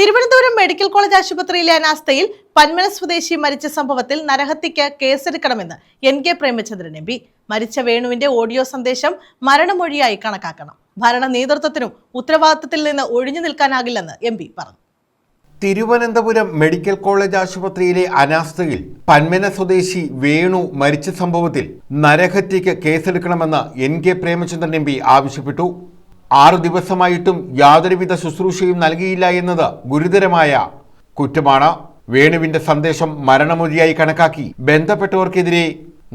Thiruvananthapuram medical college ആശുപത്രിയിലെ അനാസ്ഥയിൽ പന്മന സ്വദേശി മരിച്ച സംഭവത്തിൽ നരഹത്യക്ക് കേസെടുക്കണമെന്ന് N K Premachandran M P. മരിച്ച വേണുവിന്റെ ഓഡിയോ സന്ദേശം മരണമൊഴിയായി കണക്കാക്കണം. ഭരണ നേതൃത്വത്തിനും ഉത്തരവാദിത്തത്തിൽ നിന്ന് ഒഴിഞ്ഞു നിൽക്കാനാകില്ലെന്ന് എം പി പറഞ്ഞു. തിരുവനന്തപുരം മെഡിക്കൽ കോളേജ് ആശുപത്രിയിലെ അനാസ്ഥയിൽ പന്മന സ്വദേശി വേണു മരിച്ച സംഭവത്തിൽ നരഹത്യക്ക് കേസെടുക്കണമെന്ന് N K Premachandran M P ആവശ്യപ്പെട്ടു. ആറു ദിവസമായിട്ടും യാതൊരുവിധ ശുശ്രൂഷയും നൽകിയില്ല എന്നത് ഗുരുതരമായ കുറ്റമാണ്. വേണുവിന്റെ സന്ദേശം മരണമൊഴിയായി കണക്കാക്കി ബന്ധപ്പെട്ടവർക്കെതിരെ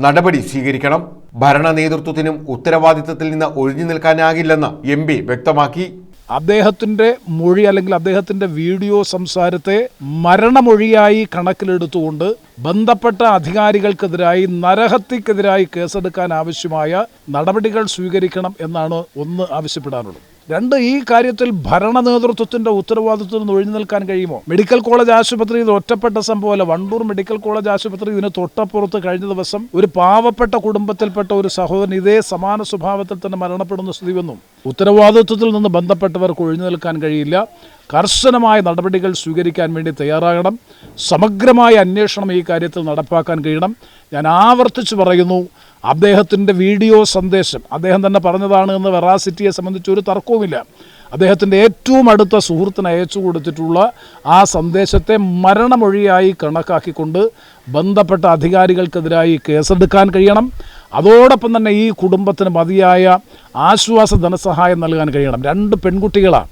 നടപടി സ്വീകരിക്കണം. ഭരണ നേതൃത്വത്തിനും ഉത്തരവാദിത്തത്തിൽ നിന്ന് ഒഴിഞ്ഞു നിൽക്കാനാകില്ലെന്ന് എം വ്യക്തമാക്കി. അദ്ദേഹത്തിന്റെ മൊഴി അല്ലെങ്കിൽ അദ്ദേഹത്തിന്റെ വീഡിയോ സംസാരത്തെ മരണമൊഴിയായി കണക്കിലെടുത്തുകൊണ്ട് ബന്ധപ്പെട്ട അധികാരികൾക്കെതിരായി നരഹത്യക്കെതിരായി കേസെടുക്കാൻ ആവശ്യമായ നടപടികൾ സ്വീകരിക്കണം എന്നാണ് ഒന്ന് ആവശ്യപ്പെടാനുള്ളത്. രണ്ട് ഈ കാര്യത്തിൽ ഭരണ നേതൃത്വത്തിന്റെ ഉത്തരവാദിത്വത്തിൽ നിന്ന് ഒഴിഞ്ഞു നിൽക്കാൻ കഴിയുമോ? മെഡിക്കൽ കോളേജ് ആശുപത്രി ഇത് ഒറ്റപ്പെട്ട സംഭവമല്ല. വണ്ടൂർ മെഡിക്കൽ കോളേജ് ആശുപത്രി ഇതിന് തൊട്ടപ്പുറത്ത് കഴിഞ്ഞ ദിവസം ഒരു പാവപ്പെട്ട കുടുംബത്തിൽപ്പെട്ട ഒരു സഹോദരൻ ഇതേ സമാന സ്വഭാവത്തിൽ തന്നെ മരണപ്പെടുന്ന സ്ഥിതി വന്നു. ഉത്തരവാദിത്വത്തിൽ നിന്ന് ബന്ധപ്പെട്ടവർക്ക് ഒഴിഞ്ഞു നിൽക്കാൻ കഴിയില്ല. കർശനമായ നടപടികൾ സ്വീകരിക്കാൻ വേണ്ടി തയ്യാറാകണം. സമഗ്രമായ അന്വേഷണം ഈ കാര്യത്തിൽ നടപ്പാക്കാൻ കഴിയണം. ഞാൻ ആവർത്തിച്ച് പറയുന്നു അദ്ദേഹത്തിന്റെ വീഡിയോ സന്ദേശം. അദ്ദേഹം തന്നെ പറഞ്ഞതാണ് എന്ന് വെറാസിറ്റിയെ സംബന്ധിച്ച് ഒരു തർക്കവുമില്ല. അദ്ദേഹത്തിന്റെ ഏറ്റവും അടുത്ത സുഹൃത്തിന് അയച്ചു കൊടുത്തിട്ടുള്ള ആ സന്ദേശത്തെ മരണമൊഴിയായി കണക്കാക്കിക്കൊണ്ട് ബന്ധപ്പെട്ട അധികാരികൾക്കെതിരായി കേസെടുക്കാൻ കഴിയണം. അതോടൊപ്പം തന്നെ ഈ കുടുംബത്തിന് മതിയായ ആശ്വാസ ധനസഹായം നൽകാൻ കഴിയണം. രണ്ട് പെൺകുട്ടികളാണ്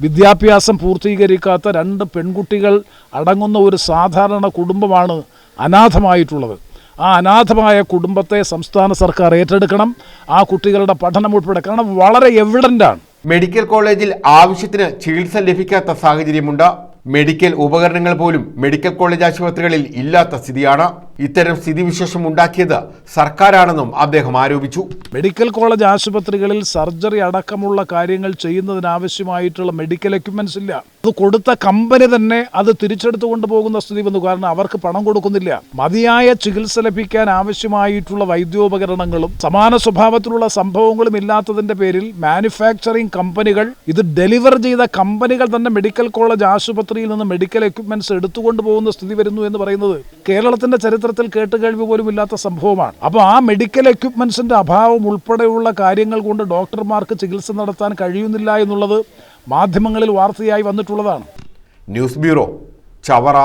വിദ്യാഭ്യാസം പൂർത്തീകരിക്കാത്ത രണ്ട് പെൺകുട്ടികൾ അടങ്ങുന്ന ഒരു സാധാരണ കുടുംബമാണ് അനാഥമായിട്ടുള്ളത്. ആ അനാഥമായ കുടുംബത്തെ സംസ്ഥാന സർക്കാർ ഏറ്റെടുക്കണം. ആ കുട്ടികളുടെ പഠനം ഉൾപ്പെടെ കാരണം വളരെ എവിഡന്റാണ് മെഡിക്കൽ കോളേജിൽ ആവശ്യത്തിന് ചികിത്സ ലഭിക്കാത്ത സാഹചര്യമുണ്ട്. മെഡിക്കൽ ഉപകരണങ്ങൾ പോലും മെഡിക്കൽ കോളേജ് ആശുപത്രികളിൽ ഇല്ലാത്ത സ്ഥിതിയാണ്. ഇത്തരം സ്ഥിതിവിശേഷം ഉണ്ടാക്കിയത് സർക്കാരാണെന്നും അദ്ദേഹം ആരോപിച്ചു. മെഡിക്കൽ കോളേജ് ആശുപത്രികളിൽ സർജറി അടക്കമുള്ള കാര്യങ്ങൾ ചെയ്യുന്നതിനാവശ്യമായിട്ടുള്ള മെഡിക്കൽ എക്യുപ്മെന്റ്സ് ഇല്ല. അത് കൊടുത്ത കമ്പനി തന്നെ അത് തിരിച്ചെടുത്തു കൊണ്ടുപോകുന്ന സ്ഥിതി വന്നു. കാരണം അവർക്ക് പണം കൊടുക്കുന്നില്ല. മതിയായ ചികിത്സ ലഭിക്കാൻ ആവശ്യമായിട്ടുള്ള വൈദ്യോപകരണങ്ങളും സമാന സ്വഭാവത്തിലുള്ള സംഭവങ്ങളും ഇല്ലാത്തതിന്റെ പേരിൽ മാനുഫാക്ചറിംഗ് കമ്പനികൾ ഇത് ഡെലിവർ ചെയ്ത കമ്പനികൾ തന്നെ മെഡിക്കൽ കോളേജ് ആശുപത്രിയിൽ നിന്ന് മെഡിക്കൽ എക്യുപ്മെന്റ്സ് എടുത്തുകൊണ്ട് പോകുന്ന സ്ഥിതി വരുന്നു എന്ന് പറയുന്നത് കേരളത്തിന്റെ ചരിത്രത്തിൽ കേട്ടുകേൾവി പോലും ഇല്ലാത്ത സംഭവമാണ്. അപ്പോൾ ആ മെഡിക്കൽ എക്യുപ്മെന്റ്സിന്റെ അഭാവം ഉൾപ്പെടെയുള്ള കാര്യങ്ങൾ കൊണ്ട് ഡോക്ടർമാർക്ക് ചികിത്സ നടത്താൻ കഴിയുന്നില്ല എന്നുള്ളത് മാധ്യമങ്ങളിൽ വാർത്തയായി വന്നിട്ടുള്ളതാണ്. News bureau Chavara.